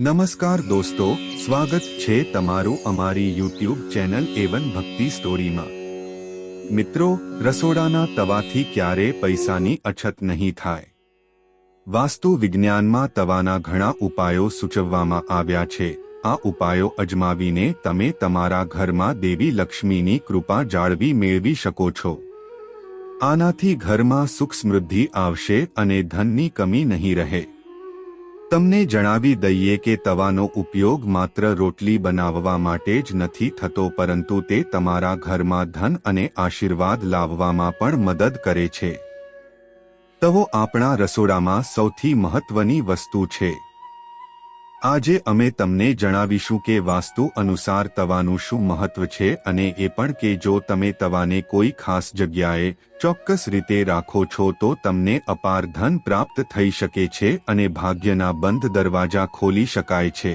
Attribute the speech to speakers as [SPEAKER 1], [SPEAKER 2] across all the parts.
[SPEAKER 1] નમસ્કાર દોસ્તો, સ્વાગત છે તમારું અમારી યુટ્યુબ ચેનલ એવન ભક્તિ સ્ટોરીમાં. મિત્રો, રસોડાના તવાથી ક્યારે પૈસાની અછત નહીં થાય? વાસ્તુ વિજ્ઞાનમાં તવાના ઘણા ઉપાયો સૂચવવામાં આવ્યા છે. આ ઉપાયો અજમાવીને તમે તમારા ઘરમાં દેવી લક્ષ્મીની કૃપા જાળવી મેળવી શકો છો. આનાથી ઘરમાં સુખ સમૃદ્ધિ આવશે અને ધનની કમી નહીં રહે. તમને જણાવી દઈએ કે તવાનો ઉપયોગ માત્ર રોટલી બનાવવા માટે જ નથી થતો, પરંતુ તે તમારા ઘરમાં ધન અને આશીર્વાદ લાવવામાં પણ મદદ કરે છે. તવો આપણા રસોડામાં સૌથી મહત્વની વસ્તુ છે. આજે અમે તમને જણાવીશું કે વાસ્તુ અનુસાર તવાનું શું મહત્વ છે અને એ પણ કે જો તમે તવાને કોઈ ખાસ જગ્યાએ ચોક્કસ રીતે રાખો છો તો તમને અપાર ધન પ્રાપ્ત થઈ શકે છે અને ભાગ્યના બંધ દરવાજા ખોલી શકાય છે.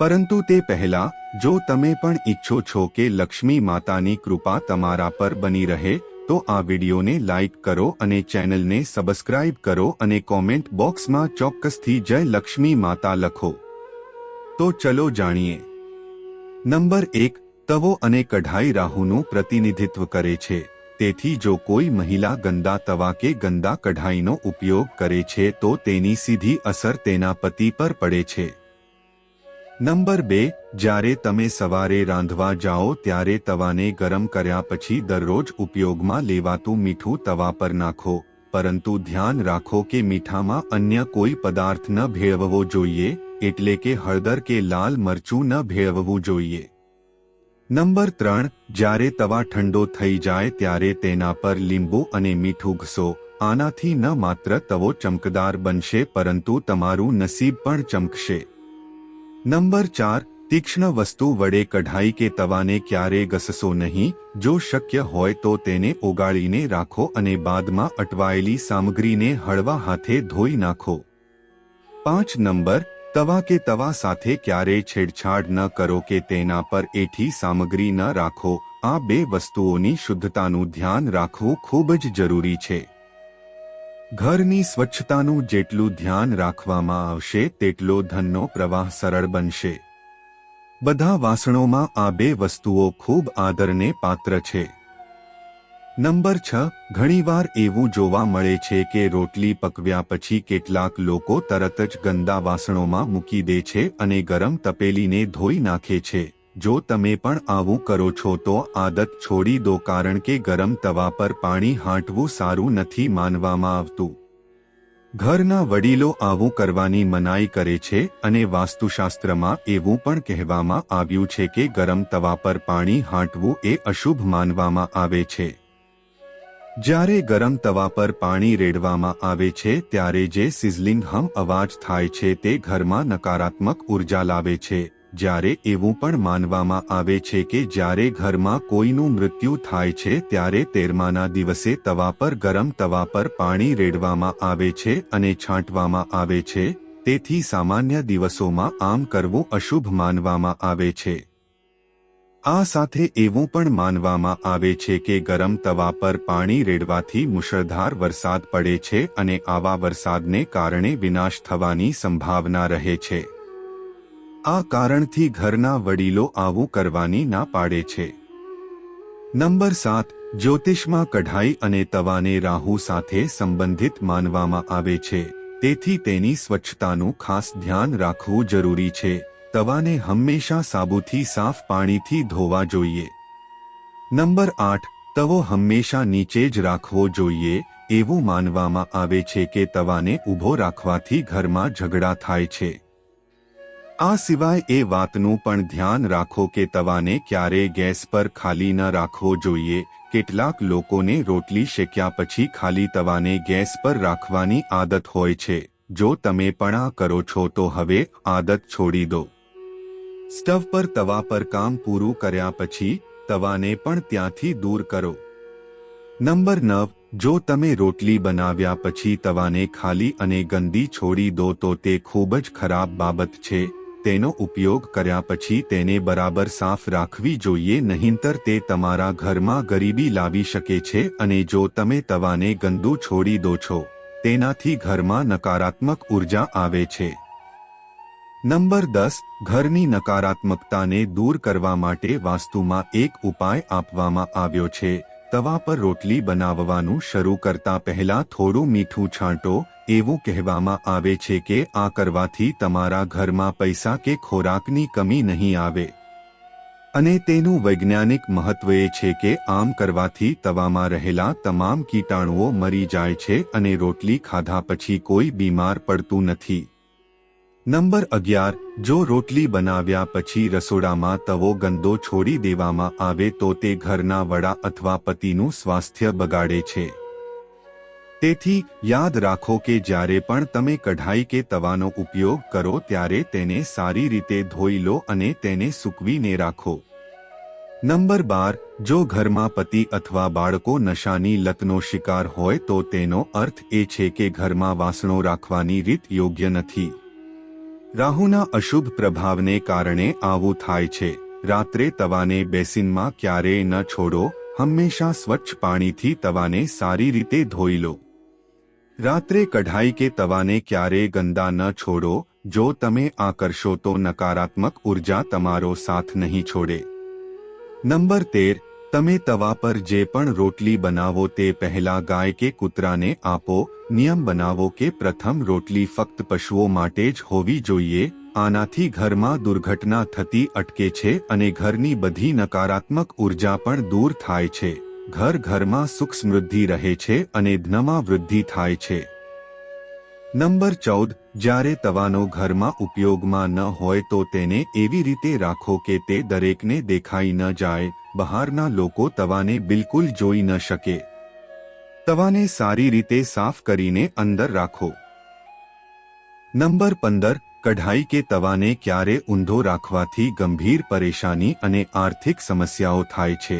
[SPEAKER 1] પરંતુ તે પહેલા, જો તમે પણ ઈચ્છો છો કે લક્ષ્મી માતાની કૃપા તમારા પર બની રહે તો આ વિડીયોને લાઇક કરો અને ચેનલને સબસ્ક્રાઇબ કરો અને કોમેન્ટ બોક્સમાં ચોક્કસથી જય લક્ષ્મી માતા લખો. તો ચલો જાણીએ. નંબર એક, તવો અને કઢાઈ રાહુનું પ્રતિનિધિત્વ કરે છે. તેથી જો કોઈ મહિલા ગંદા તવા કે ગંદા કઢાઈનો ઉપયોગ કરે છે તો તેની સીધી અસર તેના પતિ પર પડે છે. નંબર બે, જ્યારે તમે સવારે રાંધવા જાઓ ત્યારે તવાને ગરમ કર્યા પછી દરરોજ ઉપયોગમાં લેવાતું મીઠું તવા પર નાખો. પરંતુ ધ્યાન રાખો કે મીઠામાં અન્ય કોઈ પદાર્થ ન ભેળવવો જોઈએ, એટલે કે હળદર કે લાલ મરચું ન ભેળવવું જોઈએ. નંબર ત્રણ, જ્યારે તવા ઠંડો થઈ જાય ત્યારે તેના પર લીંબુ અને મીઠું ઘસો. આનાથી ન માત્ર તવો ચમકદાર બનશે પરંતુ તમારું નસીબ પણ ચમકશે. નંબર ચાર, તીક્ષ્ણ વસ્તુ વડે કઢાઈ કે તવાને ક્યારે ઘસશો નહીં, જો શક્ય હોય તો તેને ઓગાળીને રાખો અને બાદમાં અટવાયેલી સામગ્રીને હળવા હાથે ધોઈ નાખો. પાંચ નંબર, તવા કે તવા સાથે ક્યારેય છેડછાડ ન કરો કે તેના પર એઠી સામગ્રી ન રાખો, આ બે વસ્તુઓની શુદ્ધતાનું ધ્યાન રાખવું ખૂબ જ જરૂરી છે. ઘરની સ્વચ્છતાનું જેટલું ધ્યાન રાખવામાં આવશે, તેટલો ધનનો પ્રવાહ સરળ બનશે. બધા વાસણોમાં આ બે વસ્તુઓ ખૂબ આદરને પાત્ર છે. નંબર છ, ઘણીવાર એવું જોવા મળે છે કે રોટલી પકવ્યા પછી કેટલાક લોકો તરત જ ગંદા વાસણોમાં મૂકી દે છે અને ગરમ તપેલીને ધોઈ નાખે છે. જો તમે પણ આવું કરો છો તો આદત છોડી દો કારણ કે ગરમ તવા પર પાણી હાંટવું સારું નથી માનવામાં આવતું. ઘરના વડીલો આવું કરવાની મનાઈ કરે છે અને વાસ્તુશાસ્ત્રમાં એવું પણ કહેવામાં આવ્યું છે કે ગરમ તવા પર પાણી હાંટવું એ અશુભ માનવામાં આવે છે. જ્યારે ગરમ તવા પર પાણી રેડવામાં આવે છે ત્યારે જે સિઝલિંગ હમ અવાજ થાય છે તે ઘરમાં નકારાત્મક ઊર્જા લાવે છે. જ્યારે એવું પણ માનવામાં આવે છે કે જ્યારે ઘરમાં કોઈનું મૃત્યુ થાય છે ત્યારે તેરમાના દિવસે તવા પર ગરમ તવા પર પાણી રેડવામાં આવે છે અને છાંટવામાં આવે છે, તેથી સામાન્ય દિવસોમાં આમ કરવું અશુભ માનવામાં આવે છે. આ સાથે એવું પણ માનવામાં આવે છે કે ગરમ તવા પર પાણી રેડવાથી મુશળધાર વરસાદ પડે છે અને આવા વરસાદને કારણે વિનાશ થવાની સંભાવના રહે છે. આ કારણથી ઘરના વડીલો આવું કરવાની ના પાડે છે. નંબર સાત, જ્યોતિષમાં કઢાઈ અને તવાને રાહુ સાથે સંબંધિત માનવામાં આવે છે. તેથી તેની સ્વચ્છતાનું ખાસ ધ્યાન રાખવું જરૂરી છે. તવાને હંમેશા સાબુથી સાફ પાણીથી ધોવા જોઈએ. નંબર આઠ, તવો હંમેશા નીચે જ રાખવો જોઈએ. એવું માનવામાં આવે છે કે તવાને ઊભો રાખવાથી ઘરમાં ઝઘડા થાય છે. આ સિવાય એ વાતનું પણ ધ્યાન રાખો કે તવાને ક્યારેય ગેસ પર ખાલી ન રાખવો જોઈએ. કેટલાક લોકોને રોટલી શેક્યા પછી ખાલી તવાને ગેસ પર રાખવાની આદત હોય છે. જો તમે પણ આ કરો છો તો હવે આદત છોડી દો. સ્ટવ પર તવા પર કામ પૂરું કર્યા પછી તવાને પણ ત્યાંથી દૂર કરો. નંબર નવ, જો તમે રોટલી બનાવ્યા પછી તવાને ખાલી અને ગંદી છોડી દો તો તે ખૂબ જ ખરાબ બાબત છે. તેનો ઉપયોગ કર્યા પછી તેને બરાબર સાફ રાખવી જોઈએ, નહીંતર તે તમારા ઘરમાં ગરીબી લાવી શકે છે અને જો તમે તવાને ગંદુ છોડી દો છો, તેનાથી ઘરમાં નકારાત્મક ઊર્જા આવે છે. નંબર દસ, ઘરની નકારાત્મકતાને દૂર કરવા માટે વાસ્તુમાં એક ઉપાય આપવામાં આવ્યો છે. તવા પર રોટલી બનાવવાનું શરૂ કરતા પહેલા થોડું મીઠું છાંટો, એવું કહેવામાં આવે છે કે આ કરવાથી તમારા ઘરમાં પૈસા કે ખોરાકની કમી નહીં આવે. અને તેનું વૈજ્ઞાનિક મહત્વ એ છે કે આમ કરવાથી તવામાં રહેલા તમામ કીટાણુઓ મરી જાય છે અને રોટલી ખાધા પછી કોઈ બીમાર પડતું નથી. નંબર અગિયાર, જો રોટલી બનાવ્યા પછી રસોડામાં તવો ગંદો છોડી દેવામાં આવે તો તે ઘરના વડા અથવા પતિનું સ્વાસ્થ્ય બગાડે છે. તેથી, યાદ રાખો કે જ્યારે પણ તમે કઢાઈ કે તવાનો ઉપયોગ કરો ત્યારે તેને સારી રીતે ધોઈ લો અને તેને સૂકવીને રાખો. નંબર બાર, જો ઘરમાં પતિ અથવા બાળકો નશાની લતનો શિકાર હોય તો તેનો અર્થ એ છે કે ઘરમાં વાસણો રાખવાની રીત યોગ્ય નથી. રાહુના અશુભ પ્રભાવને કારણે આવું થાય છે. રાત્રે તવાને બેસિનમાં ક્યારેય ન છોડો, હંમેશા સ્વચ્છ પાણીથી તવાને સારી રીતે ધોઈ લો. રાત્રે કઢાઈ કે તવાને ક્યારેય ગંદા ન છોડો, જો તમે આ કરશો તો નકારાત્મક ઊર્જા તમારો સાથ નહીં છોડે. નંબર તેર, તમે તવા પર જે પણ રોટલી બનાવો તે પહેલા ગાય કે કૂતરાને આપો નિયમ બનાવો કે પ્રથમ રોટલી ફક્ત પશુઓ માટે જ હોવી જોઈએ, આનાથી ઘરમાં દુર્ઘટના થતી અટકે છે અને ઘરની બધી નકારાત્મક ઊર્જા પણ દૂર થાય છે. ઘર ઘરમાં સુખ સમૃદ્ધિ રહે છે અને ધનમાં વૃદ્ધિ થાય છે. નંબર ચૌદ, જ્યારે તવાનો ઘરમાં ઉપયોગમાં ન હોય તો તેને એવી રીતે રાખો કે તે દરેકને દેખાઈ ન જાય, બહારના લોકો તવાને બિલકુલ જોઈ ન શકે. તવાને સારી રીતે સાફ કરીને અંદર રાખો. નંબર પંદર, કઢાઈ કે તવાને ક્યારે ઊંધો રાખવાથી ગંભીર પરેશાની અને આર્થિક સમસ્યાઓ થાય છે.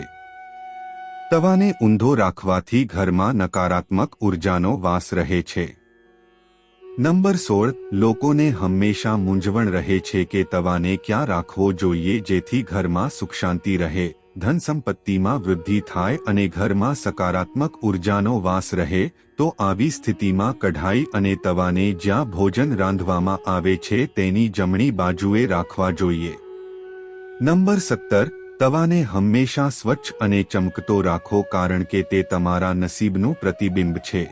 [SPEAKER 1] તવાને ઊંધો રાખવાથી ઘરમાં નકારાત્મક ઉર્જાનો વાસ રહે છે. નંબર સોળ, લોકોને હંમેશા મૂંઝવણ રહે છે કે તવાને ક્યાં રાખવો જોઈએ જેથી ઘરમાં સુખ શાંતિ રહે. ધન સંપત્તિમાં વૃદ્ધિ થાય અને ઘરમાં સકારાત્મક ઉર્જાનો વાસ રહે, તો આવી સ્થિતિમાં કઢાઈ અને તવાને જ્યાં ભોજન રાંધવામાં આવે છે તેની જમણી બાજુએ રાખવા જોઈએ. નંબર સત્તર, તવાને હંમેશા સ્વચ્છ અને ચમકતો રાખો કારણ કે તે તમારા નસીબનું પ્રતિબિંબ છે.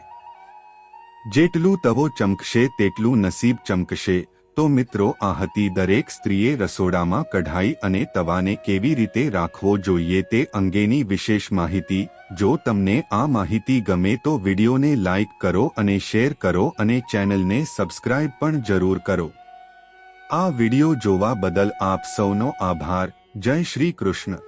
[SPEAKER 1] જેટલું તવો ચમકશે તેટલું નસીબ ચમકશે. તો મિત્રો, આ હતી દરેક સ્ત્રીએ રસોડામાં કઢાઈ અને તવાને કેવી રીતે રાખવો જોઈએ તે અંગેની વિશેષ માહિતી. જો તમને આ માહિતી ગમે તો વિડીયોને લાઇક કરો અને શેર કરો અને ચેનલને સબસ્ક્રાઇબ પણ જરૂર કરો. આ વીડિયો જોવા બદલ આપ સૌનો આભાર. જય શ્રી કૃષ્ણ.